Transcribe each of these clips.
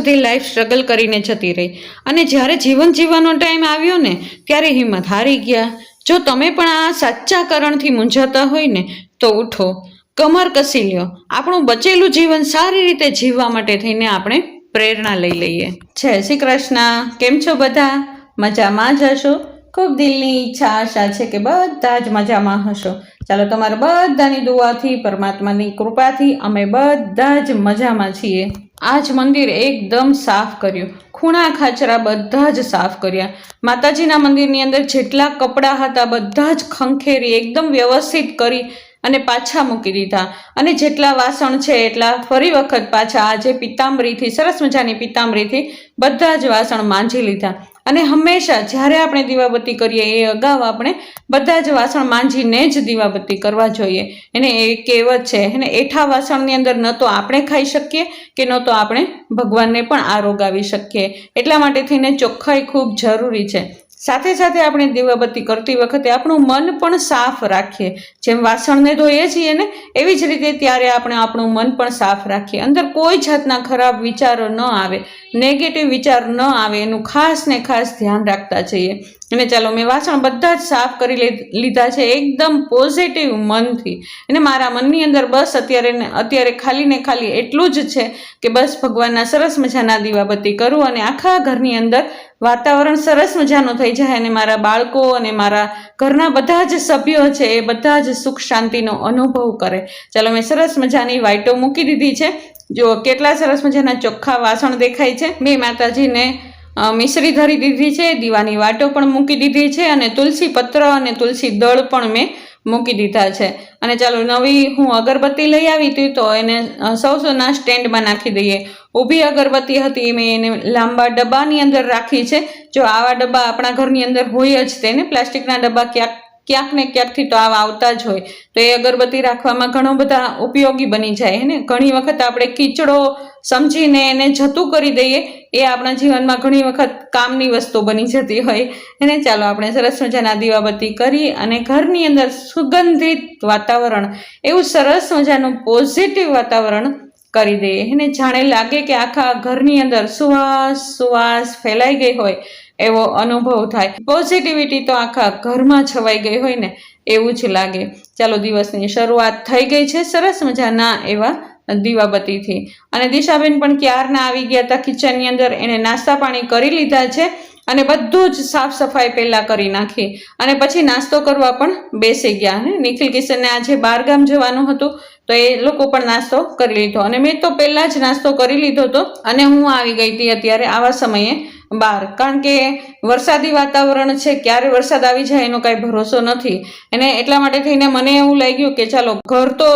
સુધી life struggle કરીને જતી રહી. અને જ્યારે જીવન જીવવાનો ટાઈમ આવ્યો ને, ત્યારે હિંમત હારી ગયા. જો તમે પણ આ સાચા કારણથી મૂંઝાતા હોય ને, તો ઉઠો. કમર કસી લ્યો. આપણું બચેલું જીવન સારી રીતે જીવવા માટે થઈને આપણે પ્રેરણા લઈ લઈએ. જય શ્રી કૃષ્ણ. કેમ છો બધા? મજામાં જ હશો? ખૂબ દિલની ઈચ્છા, આશા છે કે બધા જ મજામાં હશો. ચાલો, તમારા બધાની દુઆથી, પરમાત્માની કૃપાથી અમે બધા જ મજામાં છીએ. આજ મંદિર એકદમ સાફ કર્યું. ખૂણા ખાચરા બધા જ સાફ કર્યા. માતાજીના મંદિરની અંદર જેટલા કપડાં હતા, બધા જ ખંખેરી એકદમ વ્યવસ્થિત કરી અને પાછા મૂકી દીધા. અને જેટલા વાસણ છે એટલા ફરી વખત પાછા આજે પિતાંબરીથી, સરસ મજાની પિતાંબરીથી બધા જ વાસણ માંજી લીધા. અને હંમેશા જ્યારે આપણે દીવાબત્તી કરીએ એ અગાઉ આપણે બધા જ વાસણ માંજીને જ દીવાબત્તી કરવા જોઈએ. એને એ કહેવત છે એને એઠા વાસણની અંદર ન તો આપણે ખાઈ શકીએ કે ન તો આપણે ભગવાનને પણ આ આવી શકીએ. એટલા માટે થઈને ચોખ્ખાઈ ખૂબ જરૂરી છે. સાથે સાથે આપણે દીવાબત્તી કરતી વખતે આપણું મન પણ સાફ રાખીએ. જેમ વાસણને ધોઈએ છીએ ને, એવી જ રીતે ત્યારે આપણે આપણું મન પણ સાફ રાખીએ. અંદર કોઈ જાતના ખરાબ વિચારો ન આવે નેગેટિવ વિચાર ન આવે, એનું ખાસ ને ખાસ ધ્યાન રાખતા જઈએ. અને ચાલો મેં વાસણ બધા જ સાફ કરી લીધા છે, એકદમ પોઝિટિવ મનથી. અને મારા મનની અંદર બસ અત્યારે અત્યારે ખાલી ને ખાલી એટલું જ છે કે બસ ભગવાનના સરસ મજાના દીવાબત્તી કરું અને આખા ઘરની અંદર વાતાવરણ સરસ મજાનું થઈ જાય અને મારા બાળકો અને મારા ઘરના બધા જ સભ્યો છે એ બધા જ સુખ શાંતિનો અનુભવ કરે. ચાલો મેં સરસ મજાની વાઈટો મૂકી દીધી છે. જો કેટલા સરસ મજાના ચોખ્ખા વાસણ દેખાય છે. મેં માતાજીને મિશ્રી ધરી દીધી છે, દીવાની વાટો પણ મૂકી દીધી છે અને તુલસી પત્ર અને તુલસી દળ પણ મેં મૂકી દીધા છે. અને ચાલો નવી હું અગરબત્તી લઈ આવી હતી તો એને સૌ સૌના સ્ટેન્ડમાં નાખી દઈએ. ઊભી અગરબત્તી હતી મેં એને લાંબા ડબ્બાની અંદર રાખી છે. જો આવા ડબ્બા આપણા ઘરની અંદર હોય જ તેને, પ્લાસ્ટિકના ડબ્બા ક્યાંક ક્યાંક ને ક્યાંકથી તો આવા આવતા જ હોય. તો એ અગરબત્તી રાખવામાં ઘણો બધા ઉપયોગી બની જાય ને? ઘણી વખત આપણે કીચડો સમજીને એને જતું કરી દઈએ, એ આપણા જીવનમાં ઘણી વખત કામની વસ્તુ બની જતી હોય. એને ચાલો આપણે સરસ મજાના દીવાબત્તી કરી અને ઘરની અંદર સુગંધિત વાતાવરણ, એવું સરસ મજાનું પોઝિટિવ વાતાવરણ કરી દઈએ. એને જાણે લાગે કે આખા ઘરની અંદર સુવાસ સુવાસ ફેલાઈ ગઈ હોય. એવો અનુભવ થાય. પોઝિટિવિટી તો આખા ઘરમાં છવાઈ ગઈ હોય ને, એવું જ લાગે. ચાલો, દિવસની શરૂઆત થઈ ગઈ છે. સરસ મજાના એવા દીવાબત્તીથી. અને દિશાબેન પણ ક્યારના આવી ગયા હતા? કિચનની અંદર એને નાસ્તા પાણી કરી લીધા છે અને બધું જ સાફ સફાઈ પહેલાં કરી નાખી. અને પછી નાસ્તો કરવા પણ બેસી ગયા ને નિખિલ કિશનને આજે બહારગામ જવાનું હતું, તો એ લોકો પણ નાસ્તો કરી લીધો. અને મેં તો પહેલાં જ નાસ્તો કરી લીધો હતો અને હું આવી ગઈ હતી અત્યારે આવા સમયે બહાર કારણ કે વરસાદી વાતાવરણ છે, ક્યારે વરસાદ આવી જાય એનો કાંઈ ભરોસો નથી. અને એટલા માટે થઈને મને એવું લાગ્યું કે ચાલો, ઘર તો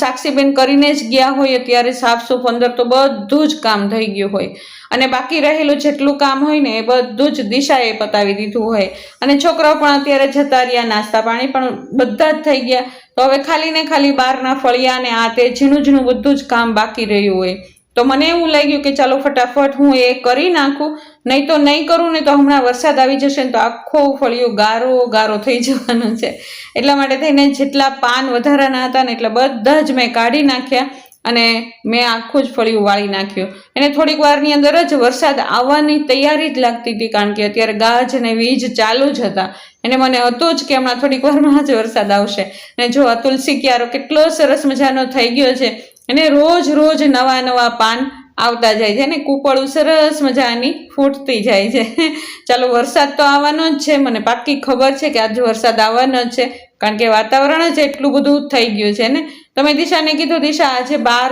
સાક્ષીબેન કરીને જ ગયા હોય ત્યારે સાફ સૂફ અંદર તો બધું જ કામ થઈ ગયું હોય. અને બાકી રહેલું જેટલું કામ હોય ને એ બધું જ દિશાએ પતાવી દીધું હોય. અને છોકરાઓ પણ અત્યારે જતા રહ્યા, નાસ્તા પાણી પણ બધા જ થઈ ગયા. તો હવે ખાલી ને ખાલી બહારના ફળિયા ને આ તે ઝીણું ઝીણું બધું જ કામ બાકી રહ્યું હોય. તો મને એવું લાગ્યું કે ચાલો ફટાફટ હું એ કરી નાખું. નહીં તો નહીં કરું ને તો હમણાં વરસાદ આવી જશે ને તો આખો ફળિયો ગારો ગારો થઈ જવાનો છે. એટલા માટે થઈને જેટલા પાન વધારાના હતા ને એટલા બધા જ મેં કાઢી નાખ્યા અને મેં આખું જ ફળિયું વાળી નાખ્યું. એને થોડીક વારની અંદર જ વરસાદ આવવાની તૈયારી જ લાગતી હતી કારણ કે અત્યારે ગાજ અને વીજ ચાલુ જ હતા. એને મને હતું જ કે હમણાં થોડીક વારમાં જ વરસાદ આવશે. અને જો આ તુલસી ક્યારો કેટલો સરસ મજાનો થઈ ગયો છે. અને રોજ રોજ નવા નવા પાન આવતા જાય છે ને કૂપળું સરસ મજાની ફૂટતી જાય છે. ચાલો વરસાદ તો આવવાનો જ છે, મને પાકી ખબર છે કે આજે વરસાદ આવવાનો જ છે, કારણ કે વાતાવરણ જ એટલું બધું થઈ ગયું છે ને. તમે દિશાને કીધું, દિશા આજે બહાર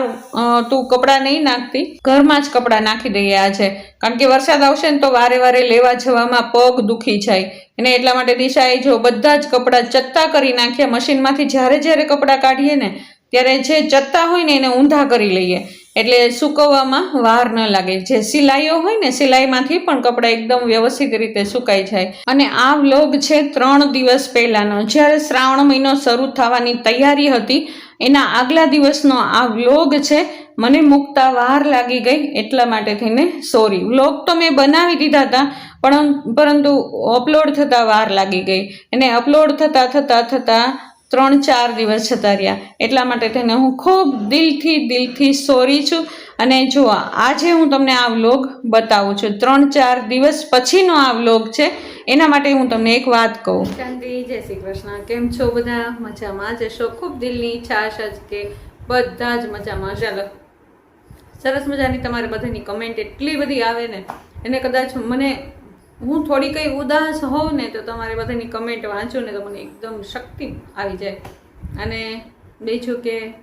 તું કપડાં નહીં નાખતી. ઘરમાં જ કપડાં નાખી દઈએ આજે. કારણ કે વરસાદ આવશે ને તો વારે વારે લેવા જવામાં પગ દુખી જાય. અને એટલા માટે દિશાએ જો બધા જ કપડાં ચત્તા કરી નાખ્યા, મશીનમાંથી જ્યારે જ્યારે કપડાં કાઢીએ ને ત્યારે જે ચત્તા હોય ને એને ઊંધા કરી લઈએ. એટલે સૂકવવામાં વાર ન લાગે. જે સિલાઈઓ હોય ને સિલાઈમાંથી પણ કપડાં એકદમ વ્યવસ્થિત રીતે સુકાઈ જાય. અને આ વ્લોગ છે ત્રણ દિવસ પહેલાંનો. જ્યારે શ્રાવણ મહિનો શરૂ થવાની તૈયારી હતી, એના આગલા દિવસનો આ વ્લોગ છે, મને મૂકતા વાર લાગી ગઈ એટલા માટે થઈને સોરી. વ્લોગ તો મેં બનાવી દીધા હતા, પણ, પરંતુ અપલોડ થતાં વાર લાગી ગઈ. અને અપલોડ થતાં થતાં થતાં ત્રણ ચાર દિવસ જતા રહ્યા. એટલા માટે થઈને હું ખૂબ દિલથી દિલથી સોરી છું. અને જો આજે હું તમને આ વ્લોગ બતાવું છું ત્રણ ચાર દિવસ પછીનો આ વ્લોગ છે, એના માટે હું તમને એક વાત કહું. શાંતિ, જય શ્રી કૃષ્ણ. કેમ છો બધા? મજામાં? જશો ખૂબ દિલની ઈચ્છા છે કે બધા જ મજામાં. ચાલો. સરસ મજાની તમારે બધાની કમેન્ટ એટલી બધી આવે ને. એને કદાચ મને હું થોડી કંઈ ઉદાસ હોઉં ને તો તમારે બધાની કમેન્ટ વાંચું ને તો મને એકદમ શક્તિ આવી જાય. અને બીજું કે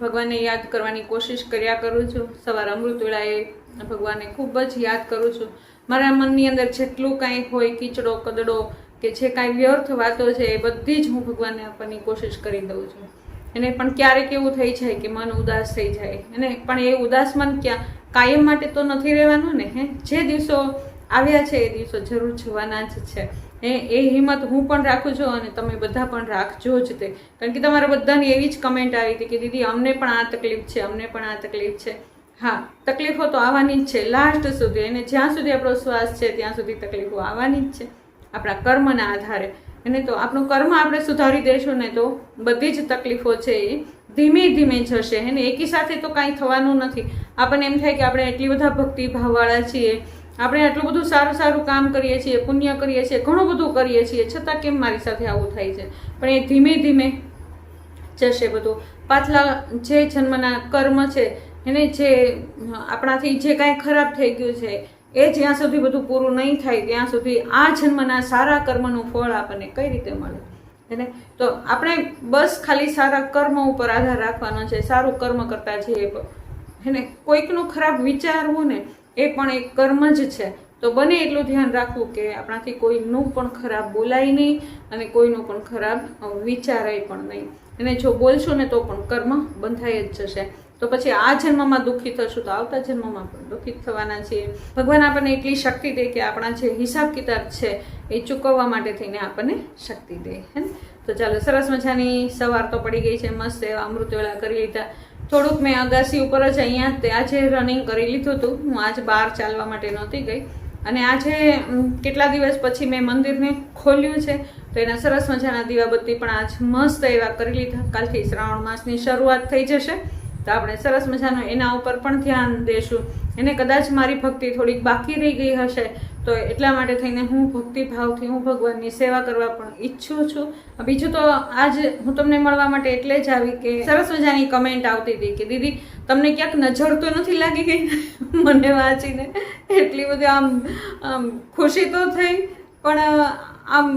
ભગવાનને યાદ કરવાની કોશિશ કર્યા કરું છું. સવાર અમૃત વેળાએ ભગવાનને ખૂબ જ યાદ કરું છું. મારા મનની અંદર જેટલું કાંઈ હોય, કીચડો, કદડો કે જે કાંઈ વ્યર્થ વાતો છે એ બધી જ હું ભગવાનને આપવાની કોશિશ કરી દઉં છું. એને પણ ક્યારેક એવું થઈ જાય કે મન ઉદાસ થઈ જાય. અને પણ એ ઉદાસ મન ક્યાં કાયમ માટે તો નથી રહેવાનું ને, હે? જે દિવસો આવ્યા છે એ દિવસો જરૂર જવાના જ છે. એ એ હિંમત હું પણ રાખું છું અને તમે બધા પણ રાખજો જ તે. કારણ કે તમારા બધાની એવી જ કમેન્ટ આવી હતી કે, દીદી, અમને પણ આ તકલીફ છે, અમને પણ આ તકલીફ છે. હા, તકલીફો તો આવવાની જ છે. લાસ્ટ સુધી અને જ્યાં સુધી આપણો શ્વાસ છે, ત્યાં સુધી તકલીફો આવવાની જ છે. આપણા કર્મના આધારે. અને તો આપણું કર્મ આપણે સુધારી દઈશું ને તો બધી જ તકલીફો છે એ ધીમે ધીમે જશે. એને એકી સાથે તો કાંઈ થવાનું નથી. આપણને એમ થાય કે આપણે એટલી બધા ભક્તિભાવવાળા છીએ આપણે આટલું બધું સારું સારું કામ કરીએ છીએ, પુણ્ય કરીએ છીએ, ઘણું બધું કરીએ છીએ, છતાં કેમ મારી સાથે આવું થાય છે? પણ એ ધીમે ધીમે જશે બધું. પાછલા જે જન્મના કર્મ છે, એને જે આપણાથી જે કાંઈ ખરાબ થઈ ગયું છે, એ જ્યાં સુધી બધું પૂરું નહીં થાય, ત્યાં સુધી આ જન્મના સારા કર્મનું ફળ આપણને કઈ રીતે મળે? એને તો આપણે બસ ખાલી સારા કર્મ ઉપર આધાર રાખવાનો છે, સારું કર્મ કરતા જઈએ. એને કોઈકનું ખરાબ વિચારવું ને એ પણ એક કર્મ જ છે. તો બને એટલું ધ્યાન રાખવું કે આપણાથી કોઈનું પણ ખરાબ બોલાય નહીં અને કોઈનું પણ ખરાબ વિચારાય પણ નહીં. અને જો બોલશો ને તો પણ કર્મ બંધાય જ જશે. તો પછી આ જન્મમાં દુઃખી થશું તો આવતા જન્મમાં પણ દુઃખી થવાના છીએ. ભગવાન આપણને એટલી શક્તિ દે કે આપણા જે હિસાબ કિતાબ છે એ ચૂકવવા માટે થઈને આપણને શક્તિ દે, હે ને? તો ચાલો સરસ મજાની સવાર તો પડી ગઈ છે. મસ્ત એવા અમૃત વેળા કરી લીધા. થોડુંક મેં અગાસી ઉપર જ અહીંયા તે આજે રનિંગ કરી લીધું હતું, હું આજ બહાર ચાલવા માટે નહોતી ગઈ. અને આજે કેટલા દિવસ પછી મેં મંદિરને ખોલ્યું છે, તો એના સરસ મજાના દીવાબત્તી પણ આજ મસ્ત એવા કરી લીધા. કાલથી શ્રાવણ માસની શરૂઆત થઈ જશે, તો આપણે સરસ મજાનું એના ઉપર પણ ધ્યાન દેશું. એને કદાચ મારી ભક્તિ થોડીક બાકી રહી ગઈ હશે, તો એટલા માટે થઈને હું ભક્તિભાવથી હું ભગવાનની સેવા કરવા પણ ઈચ્છું છું. બીજું તો આજ હું તમને મળવા માટે એટલે જ આવી કે સરસ મજાની કમેન્ટ આવતી હતી કે, દીદી, તમને ક્યાંક નજર તો નથી લાગી ગઈ? મને વાંચીને એટલી બધી આમ આમ ખુશી તો થઈ, પણ આમ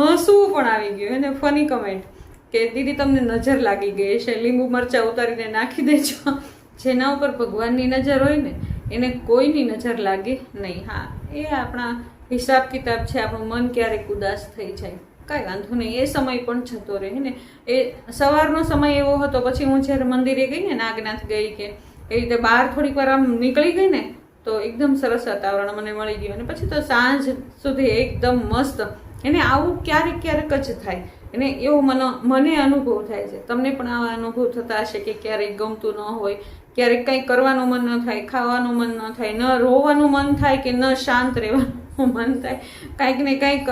હસવું પણ આવી ગયું, એને ફની કમેન્ટ કે, દીદી, તમને નજર લાગી ગઈ છે લીંબુ મરચાં ઉતારીને નાખી દેજો. જેના ઉપર ભગવાનની નજર હોય ને એને કોઈની નજર લાગે નહીં. હા, એ આપણા હિસાબ કિતાબ છે, આપણું મન ક્યારેક ઉદાસ થઈ જાય. કાંઈ વાંધો નહીં, એ સમય પણ જતો રહે ને? એ સવારનો સમય એવો હતો, પછી હું જ્યારે મંદિરે ગઈ ને, નાગનાથ ગઈ કે એ રીતે બહાર થોડીક વાર આમ નીકળી ગઈ ને, તો એકદમ સરસ વાતાવરણ મને મળી ગયું. અને પછી તો સાંજ સુધી એકદમ મસ્ત. એને આવું ક્યારેક ક્યારેક જ થાય. એને એવો મને મને અનુભવ થાય છે. તમને પણ આવા અનુભવ થતા હશે કે ક્યારેક ગમતું ન હોય. ક્યારેક કંઈ કરવાનું મન ન થાય, ખાવાનું મન ન થાય, ન રોવાનું મન થાય કે ન શાંત રહેવાનું મન થાય, કાંઈક ને કાંઈક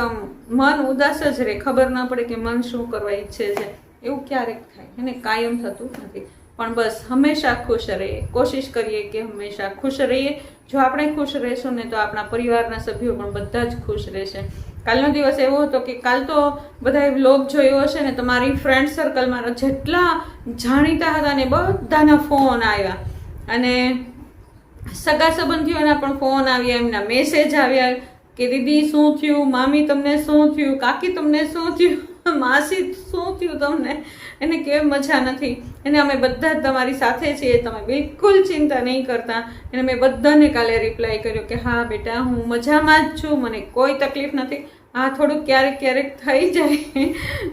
મન ઉદાસ જ રહે, ખબર ન પડે કે મન શું કરવા ઈચ્છે છે. એવું ક્યારેક થાય, એને કાયમ થતું નથી. પણ બસ હંમેશા ખુશ રહીએ, કોશિશ કરીએ કે હંમેશા ખુશ રહીએ. જો આપણે ખુશ રહીશું ને તો આપણા પરિવારના સભ્યો પણ બધા જ ખુશ રહેશે. કાલનો દિવસ એવો હતો કે કાલ તો બધાએ વ્લોગ જોયો હશે ને તો મારી ફ્રેન્ડ સર્કલમાં જેટલા જાણીતા હતા ને બધાના ફોન આવ્યા. અને સગા સંબંધીઓના પણ ફોન આવ્યા, એમના મેસેજ આવ્યા કે દીદી શું થયું, મામી તમને શું થયું, કાકી તમને શું થયું, માસી શું થયું તમને? એને કેમ મજા નથી? એને અમે બધા જ તમારી સાથે છીએ, તમે બિલકુલ ચિંતા નહીં કરતા. એને મેં બધાને કાલે રિપ્લાય કર્યો કે, હા બેટા, હું મજામાં જ છું, મને કોઈ તકલીફ નથી. આ થોડુંક ક્યારેક ક્યારેક થઈ જાય,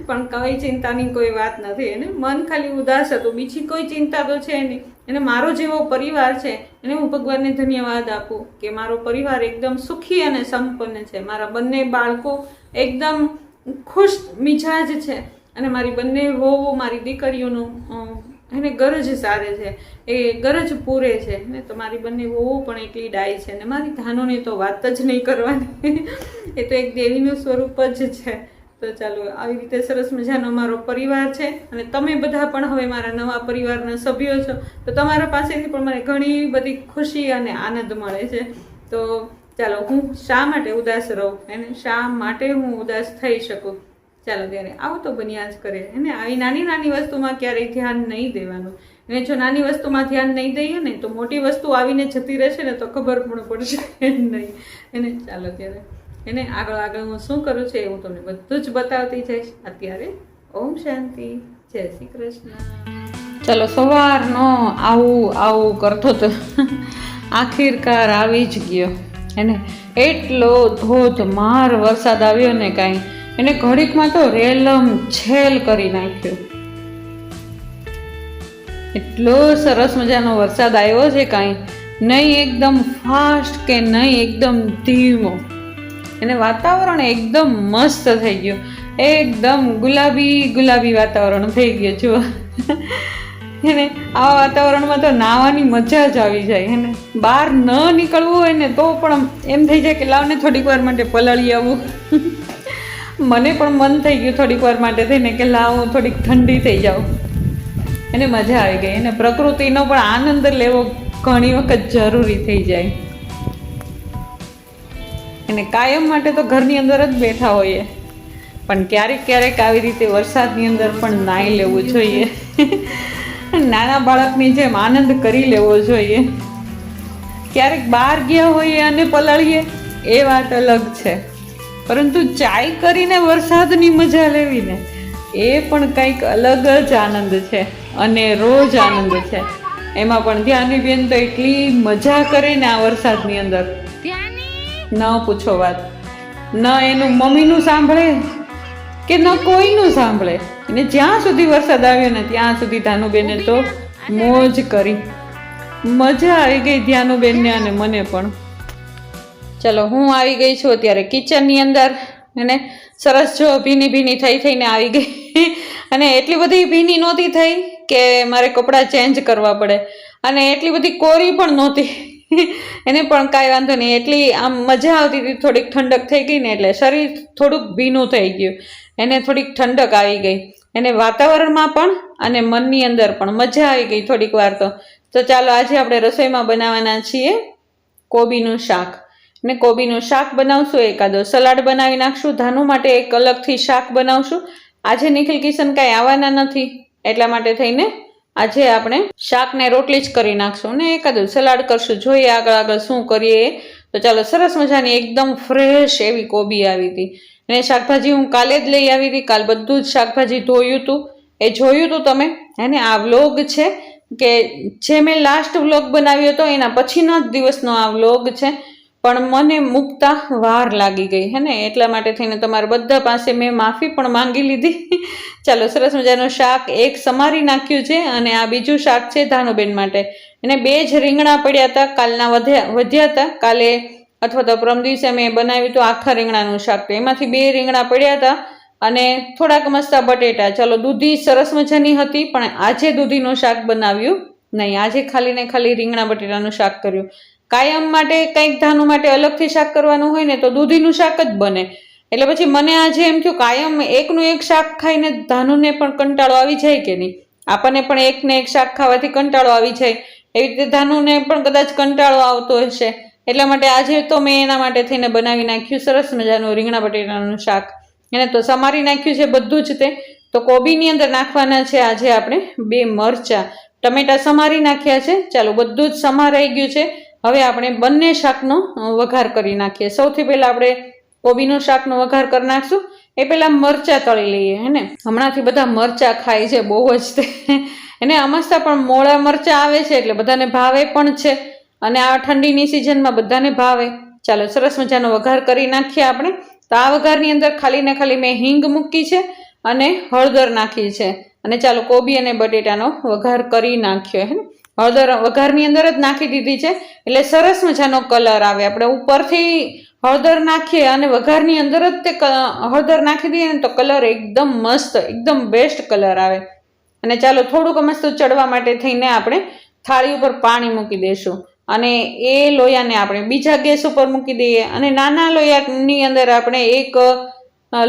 પણ કઈ ચિંતાની કોઈ વાત નથી. એને મન ખાલી ઉદાસ હતું, બીજી કોઈ ચિંતા તો છે નહીં. એને મારો જેવો પરિવાર છે, એને હું ભગવાનને ધન્યવાદ આપું કે મારો પરિવાર એકદમ સુખી અને સંપન્ન છે. મારા બંને બાળકો એકદમ ખુશ મિજાજ છે. અને મારી બંને વહુઓ, મારી દીકરીઓનું એને ગરજ સારે છે. એ ગરજ પૂરે છે. ને તો મારી બંને વહુઓ પણ એટલી ડાય છે. ને મારી ધાનોની તો વાત જ નહીં કરવાની. એ તો એક દેવીનું સ્વરૂપ જ છે. તો ચાલો, આવી રીતે સરસ મજાનો મારો પરિવાર છે. અને તમે બધા પણ હવે મારા નવા પરિવારના સભ્યો છો. તો તમારા પાસેથી પણ મને ઘણી બધી ખુશી અને આનંદ મળે છે. તો ચાલો, હું શા માટે ઉદાસ રહું? એને શા માટે હું ઉદાસ થઈ શકું? ચાલો ત્યારે આવું તો બન્યા જ કરે. એને આવી નાની નાની વસ્તુમાં ક્યારેય ધ્યાન નહીં દેવાનું. અને જો નાની વસ્તુમાં ધ્યાન નહીં દઈએ ને, તો મોટી વસ્તુ આવીને જતી રહેશે ને, તો ખબર પણ પડશે નહીં. એને ચાલો ત્યારે એને આગળ આગળ હું શું કરું છું એ હું તમને બધું જ બતાવતી જઈશ. અત્યારે ઓમ શાંતિ. જય શ્રી કૃષ્ણ. ચલો સવારનો આવું આવું કરતો તો આખીરકાર આવી જ ગયો. એને એટલો ધોધમાર વરસાદ આવ્યો ને કાંઈ એને ઘડીકમાં તો રેલમ છેલ કરી નાખ્યો. એટલો સરસ મજાનો વરસાદ આવ્યો છે કાંઈ. નહીં એકદમ ફાસ્ટ કે નહીં એકદમ ધીમો. એને વાતાવરણ એકદમ મસ્ત થઈ ગયું. એકદમ ગુલાબી ગુલાબી વાતાવરણ થઈ ગયું જુઓ એને આવા વાતાવરણમાં તો નાહવાની મજા જ આવી જાય. એને બહાર ન નીકળવું હોય ને તો પણ એમ થઈ જાય કે લાવને થોડીક વાર માટે પલાળી આવું. મને પણ મન થઈ ગયું થોડીક વાર માટે થઈને કે લાવો થોડીક ઠંડી થઈ જાઉં. એને મજા આવી ગઈ. અને પ્રકૃતિનો પણ આનંદ લેવો ઘણી વખત જરૂરી થઈ જાય. એને કાયમ માટે તો ઘરની અંદર જ બેઠા હોઈએ. પણ ક્યારેક ક્યારેક આવી રીતે વરસાદની અંદર પણ નાહી લેવું જોઈએ. નાના બાળકની જેમ આનંદ કરી લેવો જોઈએ. ક્યારેક બહાર ગયા હોઈએ અને પલાળીએ, એ વાત અલગ છે. પરંતુ ચાય કરીને વરસાદની મજા લેવીને એ પણ કંઈક અલગ જ આનંદ છે અને રોજ આનંદ છે. એમાં પણ ધ્યાની બેન તો એટલી મજા કરે ને આ વરસાદની અંદર. ન પૂછો વાત. ન એનું મમ્મીનું સાંભળે કે ન કોઈનું સાંભળે? અને જ્યાં સુધી વરસાદ આવ્યો ને ત્યાં સુધી ધાનુબેને તો મોજ કરી. મજા આવી ગઈ ધ્યાનુબેનને અને મને પણ. ચલો, હું આવી ગઈ છું અત્યારે કિચનની અંદર. અને સરસ જો ભીની ભીની થઈ થઈને આવી ગઈ. અને એટલી બધી ભીની નહોતી થઈ કે મારે કપડાં ચેન્જ કરવા પડે. અને એટલી બધી કોરી પણ નહોતી. એને પણ કાંઈ વાંધો નહીં. એટલી આમ મજા આવતી હતી, થોડીક ઠંડક થઈ ગઈ ને એટલે શરીર થોડુંક ભીનું થઈ ગયું. એને થોડીક ઠંડક આવી ગઈ. એને વાતાવરણમાં પણ અને મનની અંદર પણ મજા આવી ગઈ થોડીક વાર તો. તો ચાલો, આજે આપણે રસોઈમાં બનાવવાના છીએ કોબીનું શાક. ને કોબીનું શાક બનાવશું, એકાદો સલાડ બનાવી નાખશું, ધાનુ માટે એક અલગથી શાક બનાવશું. આજે નિખિલ કિશન કાંઈ આવવાના નથી, એટલા માટે થઈને આજે આપણે શાકને રોટલી જ કરી નાખશું ને એકાદું સલાડ કરશું. જોઈએ આગળ આગળ શું કરીએ. તો ચાલો, સરસ મજાની એકદમ ફ્રેશ એવી કોબી આવી હતી. ને શાકભાજી હું કાલે જ લઈ આવી હતી, કાલ બધું જ શાકભાજી ધોયું હતું એ જોયું હતું તમે? અને આ વ્લોગ છે કે જે મેં લાસ્ટ વ્લોગ બનાવ્યો હતો, એના પછીનો જ દિવસનો આ વ્લોગ છે. પણ મને મૂકતા વાર લાગી ગઈ, હે ને? એટલા માટે થઈને તમારા બધા પાસે મેં માફી પણ માંગી લીધી. ચાલો, સરસ મજાનું શાક એક સમારી નાખ્યું છે અને આ બીજું શાક છે ધાનુબેન માટે. એને બે જ રીંગણા પડ્યા હતા, કાલના વધ્યા વધ્યા હતા. કાલે અથવા તો પરમ દિવસે મેં બનાવ્યું હતું આખા રીંગણાનું શાક તો એમાંથી બે રીંગણા પડ્યા હતા અને થોડાક મસ્તા બટેટા. ચાલો, દૂધી સરસ મજાની હતી, પણ આજે દૂધીનું શાક બનાવ્યું નહીં. આજે ખાલી ને ખાલી રીંગણા બટેટાનું શાક કર્યું. કાયમ માટે કંઈક ધાનુ માટે અલગથી શાક કરવાનું હોય ને તો દૂધીનું શાક જ બને. એટલે પછી મને આજે એમ થયું કાયમ એકનું એક શાક ખાઈને ધાનુને પણ કંટાળો આવી જાય કે નહીં? આપણને પણ એકને એક શાક ખાવાથી કંટાળો આવી જાય. એવી રીતે ધાનુને પણ કદાચ કંટાળો આવતો હશે. એટલા માટે આજે તો મેં એના માટે થઈને બનાવી નાખ્યું સરસ મજાનું રીંગણા બટેટાનું શાક. એને તો સમારી નાખ્યું છે બધું જ તે. તો કોબીની અંદર નાખવાના છે આજે આપણે બે મરચાં. ટમેટા સમારી નાખ્યા છે. ચાલો બધું જ સમારાઈ ગયું છે. હવે આપણે બંને શાકનો વઘાર કરી નાખીએ. સૌથી પહેલાં આપણે કોબીનું શાકનો વઘાર કરી નાખશું. એ પહેલાં મરચાં તળી લઈએ, હે ને? હમણાંથી બધા મરચાં ખાય છે, બહુ જ તે. એને અમસ્તા પણ મોળા મરચાં આવે છે, એટલે બધાને ભાવે પણ છે. અને આ ઠંડીની સિઝનમાં બધાને ભાવે. ચાલો, સરસ મજાનો વઘાર કરી નાખીએ આપણે. તો આ વઘારની અંદર ખાલી ને ખાલી મેં હિંગ મૂકી છે અને હળદર નાખી છે. અને ચાલો, કોબી અને બટેટાનો વઘાર કરી નાખ્યો, હે ને? હળદર, વઘારની અંદર જ નાખી દીધી છે. એટલે સરસ મજાનો કલર આવે. આપણે ઉપરથી હળદર નાખીએ અને વઘારની અંદર જ તે હળદર નાખી દઈએ ને તો કલર એકદમ મસ્ત, એકદમ બેસ્ટ કલર આવે. અને ચાલો, થોડુંક મસ્ત ચડવા માટે થઈને આપણે થાળી ઉપર પાણી મૂકી દઈશું. અને એ લોયાને આપણે બીજા ગેસ ઉપર મૂકી દઈએ. અને નાના લોયાની અંદર આપણે એક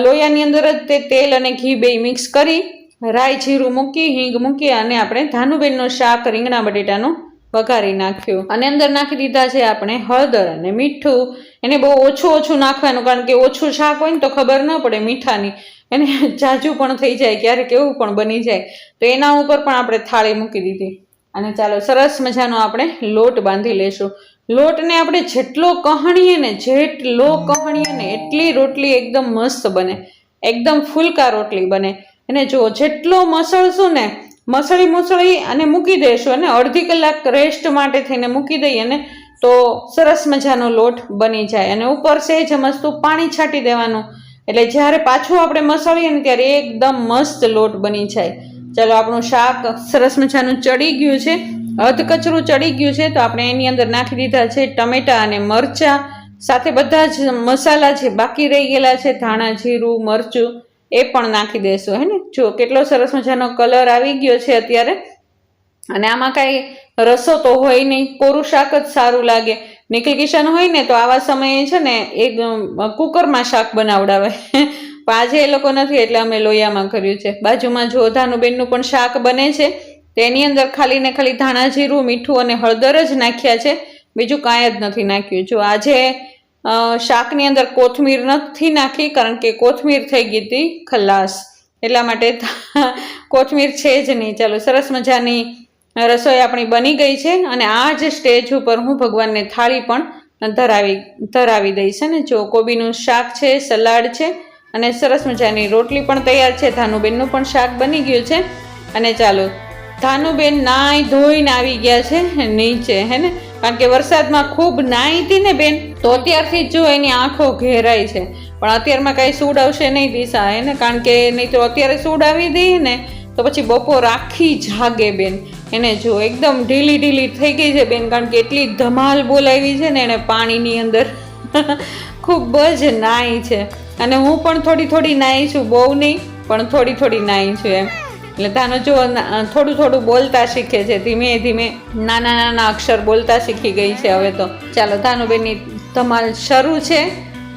લોયાની અંદર જ તે તેલ અને ઘી બે મિક્સ કરી રાઈ જીરું મૂકી, હિંગ મૂકી અને આપણે ધાનુબેનનું શાક રીંગણા બટેટાનું વઘારી નાખ્યું. અને અંદર નાખી દીધા છે આપણે હળદર અને મીઠું. એને બહુ ઓછું ઓછું નાખવાનું, કારણ કે ઓછું શાક હોય ને તો ખબર ન પડે મીઠાની. એને જાજુ પણ થઈ જાય, ક્યારેક એવું પણ બની જાય. તો એના ઉપર પણ આપણે થાળી મૂકી દીધી. અને ચાલો સરસ મજાનો આપણે લોટ બાંધી લેશું. લોટને આપણે જેટલો કહણીએ ને, જેટલો કહણીએ ને, એટલી રોટલી એકદમ મસ્ત બને. એકદમ ફૂલકા રોટલી બને. અને જો જેટલો મસળશું ને મસળી મસળી અને મૂકી દઈશું અને અડધી કલાક રેસ્ટ માટે થઈને મૂકી દઈએ ને, તો સરસ મજાનો લોટ બની જાય. અને ઉપર સહેજ મસ્તું પાણી છાંટી દેવાનું. એટલે જ્યારે પાછું આપણે મસળીએ ને ત્યારે એકદમ મસ્ત લોટ બની જાય. ચાલો, આપણું શાક સરસ મજાનું ચડી ગયું છે. અધકચરું ચડી ગયું છે, તો આપણે એની અંદર નાખી દીધા છે ટમેટા અને મરચાં. સાથે બધા જ મસાલા જે બાકી રહી ગયેલા છે, ધાણા, જીરું, મરચું એ પણ નાખી દેશું હે ને? જો કેટલો સરસ મજાનો કલર આવી ગયો છે અત્યારે. અને આમાં કાંઈ રસો તો હોય નહીં કોરું શાક જ સારું લાગે. નિખિલ કિશન હોય ને તો આવા સમયે છે ને અમ, કુકરમાં શાક બનાવડાવે. પણ આજે એ લોકો નથી એટલે અમે લોહિયામાં કર્યું છે. બાજુમાં જોધાનું બેનનું પણ શાક બને છે તેની અંદર ખાલી ને ખાલી ધાણા જીરું મીઠું અને હળદર જ નાખ્યા છે. બીજું કાંઈ જ નથી નાખ્યું. જો આજે શાકની અંદર કોથમીર નથી નાખી, કારણ કે કોથમીર થઈ ગઈ હતી ખલાસ. એટલા માટે કોથમીર છે જ નહીં. ચાલો, સરસ મજાની રસોઈ આપણી બની ગઈ છે અને આ જ સ્ટેજ ઉપર હું ભગવાનને થાળી પણ ધરાવી ધરાવી દઈશ. ને જો કોબીનું શાક છે, સલાડ છે અને સરસ મજાની રોટલી પણ તૈયાર છે, ધાનુબેનનું પણ શાક બની ગયું છે. અને ચાલો ધાનુબેન નાઈ ધોઈને આવી ગયા છે નીચે, હે ને? કારણ કે વરસાદમાં ખૂબ નાઈ હતી ને બેન, તો અત્યારથી જ જો એની આંખો ઘેરાય છે. પણ અત્યારમાં કાંઈ સૂડ આવશે નહીં દિશા, હે ને? કારણ કે નહીં તો અત્યારે સૂડ આવી દઈએ ને, તો પછી બપોર આખી જાગે બેન. એને જો એકદમ ઢીલી ઢીલી થઈ ગઈ છે બેન, કારણ કે એટલી ધમાલ બોલાવી છે ને એને પાણીની અંદર. ખૂબ જ નાઈ છે. અને હું પણ થોડી થોડી નાઈ છું, બહુ નહીં, પણ થોડી થોડી નાઈ છું એમ. એટલે તાનો જો થોડું થોડું બોલતા શીખે છે, ધીમે ધીમે નાના નાના અક્ષર બોલતા શીખી ગઈ છે હવે તો. ચાલો ધાનુબેનની ધમાલ શરૂ છે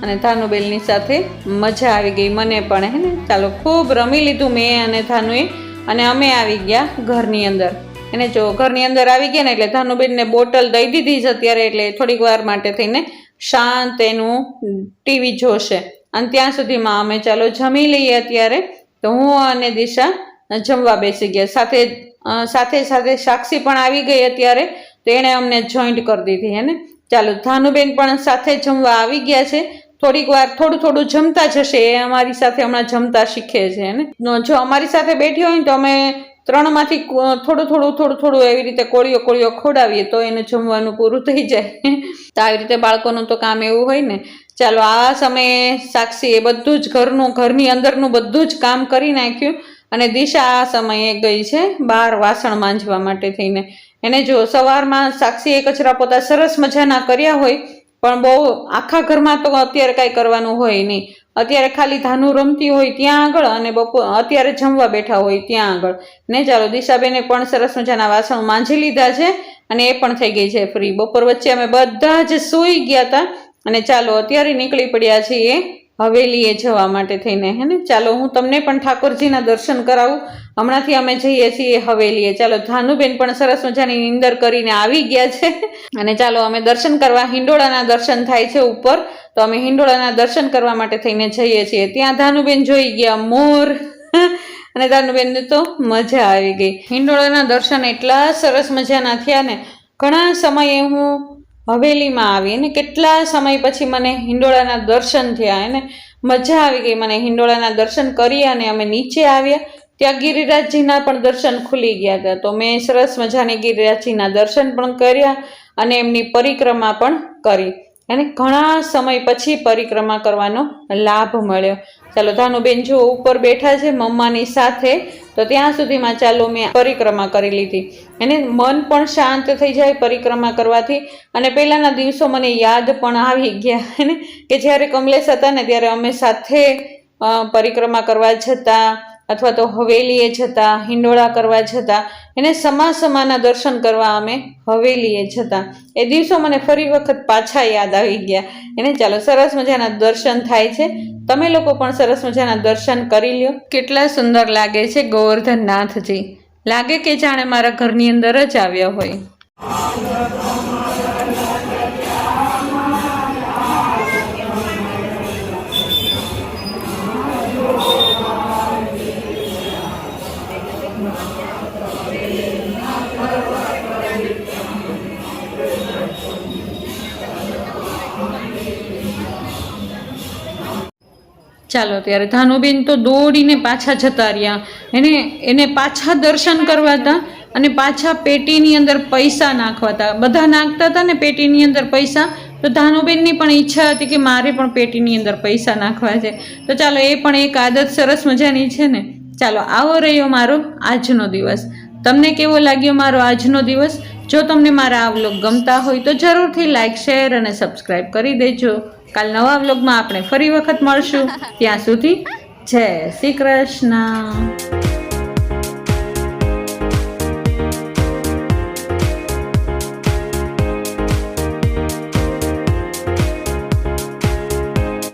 અને ધાનુબેનની સાથે મજા આવી ગઈ મને પણ, હે ને? ચાલો, ખૂબ રમી લીધું મેં અને ધાનુએ અને અમે આવી ગયા ઘરની અંદર. એને જો ઘરની અંદર આવી ગયા ને એટલે ધાનુબેનને બોટલ દઈ દીધી છે અત્યારે એટલે થોડીક વાર માટે થઈને શાંત એનું ટીવી જોશે. અને ત્યાં સુધીમાં અમે ચાલો જમી લઈએ અત્યારે. તો હું અને દિશા જમવા બેસી ગયા. સાથે સાથે સાથે સાક્ષી પણ આવી ગઈ અત્યારે, તો એણે અમને જોઈન્ટ કરી દીધી, હે ને? ચાલો, ધાનુબેન પણ સાથે જમવા આવી ગયા છે. થોડીક વાર થોડું થોડું જમતા જશે, એ અમારી સાથે હમણાં જમતા શીખે છે હેને જો અમારી સાથે બેઠી હોય ને, તો અમે ત્રણમાંથી થોડું થોડું થોડું થોડું એવી રીતે કોળીઓ કોળીઓ ખોડાવીએ તો એને જમવાનું પૂરું થઈ જાય. તો આવી રીતે બાળકોનું તો કામ એવું હોય ને. ચાલો, આ સમયે સાક્ષી એ બધું જ ઘરનું, ઘરની અંદરનું બધું જ કામ કરી નાખ્યું. અને દિશા આ સમયે ગઈ છે બહાર વાસણ માંજવા માટે થઈને. એને જો સવારમાં સાક્ષીએ કચરા પોતા સરસ મજાના કર્યા હોય, પણ બહુ આખા ઘરમાં તો અત્યારે કાંઈ કરવાનું હોય નહીં. અત્યારે ખાલી ધાનું રમતી હોય ત્યાં આગળ અને બપોર, અત્યારે જમવા બેઠા હોય ત્યાં આગળ. ને ચાલો, દિશાબેને પણ સરસ મજાના વાસણ માંજી લીધા છે અને એ પણ થઈ ગઈ છે ફ્રી. બપોર વચ્ચે અમે બધા જ સૂઈ ગયા હતા અને ચાલો, અત્યારે નીકળી પડ્યા છીએ હવેલીએ જવા માટે થઈને, હે ને? ચાલો, હું તમને પણ ઠાકોરજીના દર્શન કરાવું. હમણાંથી અમે જઈએ છીએ હવેલીએ. ચાલો, ધાનુબેન પણ સરસ મજાની નિંદર કરીને આવી ગયા છે. અને ચાલો, અમે દર્શન કરવા, હિંડોળાના દર્શન થાય છે ઉપર. તો અમે હિંડોળાના દર્શન કરવા માટે થઈને જઈએ છીએ. ત્યાં ધાનુબેન જોઈ ગયા, મોર. અને ધાનુબેનને તો મજા આવી ગઈ. હિંડોળાના દર્શન એટલા સરસ મજાના થયા ને. ઘણા સમયે હું હવેલીમાં આવી અને કેટલા સમય પછી મને હિંડોળાના દર્શન થયા એને મજા આવી ગઈ. મને હિંડોળાના દર્શન કરી અને અમે નીચે આવ્યા. ત્યાં ગિરિરાજજીના પણ દર્શન ખુલી ગયા હતા. તો મેં સરસ મજાની ગિરિરાજજીના દર્શન પણ કર્યા અને એમની પરિક્રમા પણ કરી. અને ઘણા સમય પછી પરિક્રમા કરવાનો લાભ મળ્યો. ચાલો, ધાનુબેન જો ઉપર બેઠા છે મમ્માની સાથે, તો ત્યાં સુધીમાં ચાલો મેં પરિક્રમા કરી લીધી. એને મન પણ શાંત થઈ જાય પરિક્રમા કરવાથી. અને પહેલાંના દિવસો મને યાદ પણ આવી ગયા ને, કે જ્યારે કમલેશ હતા ને, ત્યારે અમે સાથે પરિક્રમા કરવા જતા અથવા તો હવેલીએ જતા, હિંડોળા કરવા જતા, એને સમા સમાના દર્શન કરવા અમે હવેલીએ જતા. એ દિવસો મને ફરી વખત પાછા યાદ આવી ગયા. એને ચાલો સરસ મજાના દર્શન થાય છે. તમે લોકો પણ સરસ મજાના દર્શન કરી લ્યો. કેટલા સુંદર લાગે છે ગોવર્ધન નાથજી લાગે કે જાણે મારા ઘરની અંદર જ આવ્યા હોય. ચાલો ત્યારે ધાનુબેન તો દોડીને પાછા જતા રહ્યા. એને એને પાછા દર્શન કરવા હતા અને પાછા પેટીની અંદર પૈસા નાખવા હતા. બધા નાખતા હતા ને પેટીની અંદર પૈસા. તો ધાનુબેનની પણ ઈચ્છા હતી કે મારે પણ પેટીની અંદર પૈસા નાખવા છે. તો ચાલો એ પણ એક આદત સરસ મજાની છે ને. ચાલો આવો રહ્યો મારો આજનો દિવસ. તમને કેવો લાગ્યો મારો આજનો દિવસ? જો તમને મારા આ વ્લોગ ગમતા હોય તો જરૂરથી લાઇક શેર અને સબસ્ક્રાઈબ કરી દેજો. કાલ નવા વ્લોગમાં આપણે ફરી વખત મળશું. ત્યાં સુધી જય શ્રી કૃષ્ણ.